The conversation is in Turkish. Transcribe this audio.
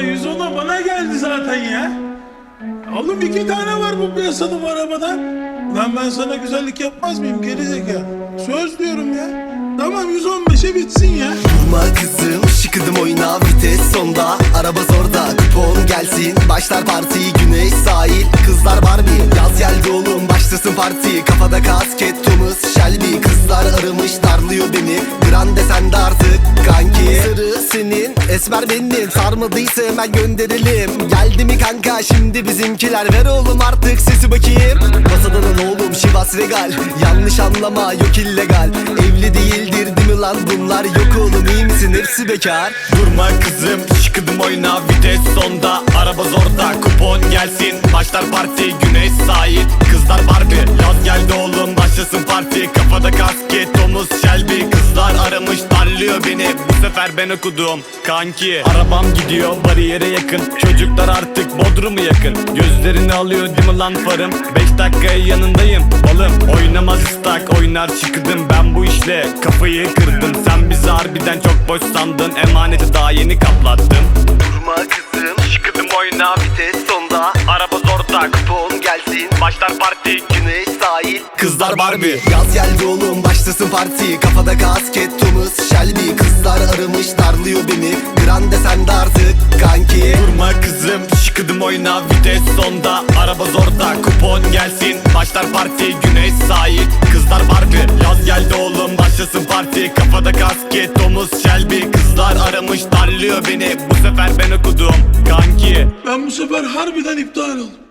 Ya 110'a bana geldi zaten ya. Oğlum iki tane var bu piyasada bu arabada. Lan ben sana güzellik yapmaz mıyım gerizekalı? Söz diyorum ya. Tamam 115'e bitsin ya. Durma kızım şıkıdım oyna vites sonda Araba zorda kupon gelsin Başlar parti güneş sahil Kızlar Barbie yaz geldi oğlum başlasın parti Kafada kasket Thomas Shelby Kızlar aramış darlıyor beni Grande sende artık senin esmer benim Sarmadıysa hemen gönderelim Geldi mi kanka şimdi bizimkiler. Ver oğlum artık sesi bakayım. Masadan al oğlum Şivas Regal. Yanlış anlama yok illegal. Evli değildir değil mi lan bunlar? Yok oğlum iyi misin? Hepsi bekar. Durma kızım şıkıdım oyna vites sonda Araba zorda. Kupon gelsin Başlar parti. Güneş sahil Kızlar Barbie. Yaz geldi oğlum başlasın parti. Kafada kasket darlıyor beni. Bu sefer ben okudum kanki. Arabam gidiyor bariyere yakın. Çocuklar artık Bodrum'u yakın. Gözlerini alıyor değil lan farım? 5 dakikaya yanındayım balım. Oynamaz ıstak oynar çıkıdım Ben bu işle. Kafayı kırdım Sen bizi harbiden çok boş sandın. Emaneti daha yeni kaplattım Durma kızım Şıkıdım oyna vites sonda. Araba zorda Kupon gelsin Başlar parti. Güneş sahil Kızlar Barbie. Yaz geldi oğlum başlasın parti. Kafada kasket Thomas Shelby. Kızlar aramış darlıyor beni. Grande sende artık kanki. Durma kızım şıkıdım oyna. Vites sonda Araba zorda. Kupon gelsin Başlar parti. Güneş sahil. Kızlar Barbie. Yaz geldi oğlum başlasın parti. Kafada kasket omuz Shelby. Kızlar aramış darlıyor beni. Bu sefer ben okudum kanki. Ben bu sefer harbiden iptal oldum.